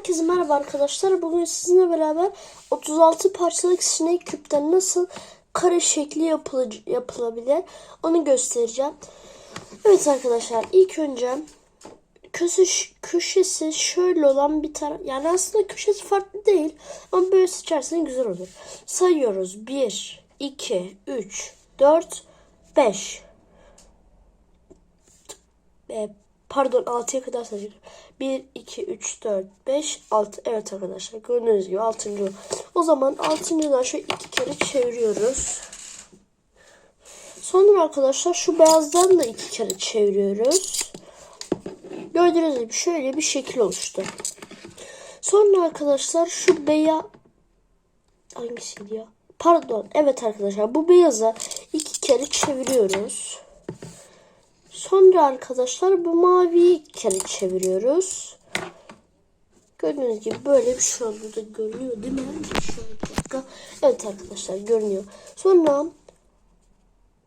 Herkese merhaba arkadaşlar. Bugün sizinle beraber 36 parçalık Snake küpten nasıl kare şekli yapılı- yapılabilir onu göstereceğim. Evet arkadaşlar ilk önce köşe, köşesi şöyle olan bir taraf yani aslında köşesi farklı değil ama böyle seçerseniz güzel olur. Sayıyoruz 1, 2, 3, 4, 5. Pardon 6'ya kadar sayacağım. 1, 2, 3, 4, 5, 6. Evet arkadaşlar gördüğünüz gibi 6. O zaman 6.dan şöyle iki kere çeviriyoruz. Sonra arkadaşlar şu beyazdan da iki kere çeviriyoruz. Gördüğünüz gibi şöyle bir şekil oluştu. Sonra arkadaşlar şu beyaz hangisiydi ya? Pardon. Evet arkadaşlar bu beyaza iki kere çeviriyoruz. Sonra arkadaşlar bu maviyi iki kere çeviriyoruz. Gördüğünüz gibi böyle bir şey oldu da görünüyor değil mi? Şöyle bir dakika. Evet arkadaşlar görünüyor. Sonra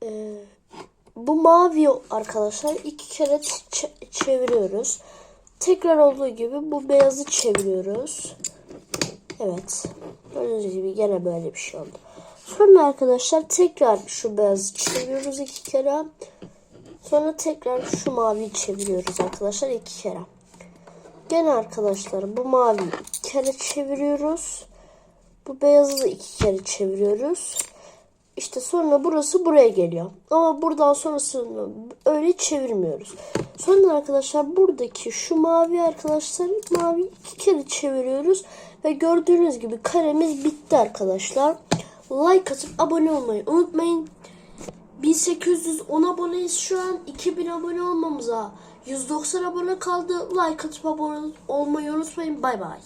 e, bu mavi arkadaşlar iki kere çeviriyoruz. Tekrar olduğu gibi bu beyazı çeviriyoruz. Evet. Gördüğünüz gibi gene böyle bir şey oldu. Sonra arkadaşlar tekrar şu beyazı çeviriyoruz iki kere. Sonra tekrar şu maviyi çeviriyoruz arkadaşlar iki kere. Gene arkadaşlar bu maviyi iki kere çeviriyoruz. Bu beyazı da iki kere çeviriyoruz. İşte sonra burası buraya geliyor. Ama buradan sonrasını öyle çevirmiyoruz. Sonra arkadaşlar buradaki şu mavi arkadaşlar mavi iki kere çeviriyoruz. Ve gördüğünüz gibi karemiz bitti arkadaşlar. Like atıp abone olmayı unutmayın. 1810 aboneyiz şu an. 2000 abone olmamıza 190 abone kaldı. Like atıp abone olmayı unutmayın. Bay bay.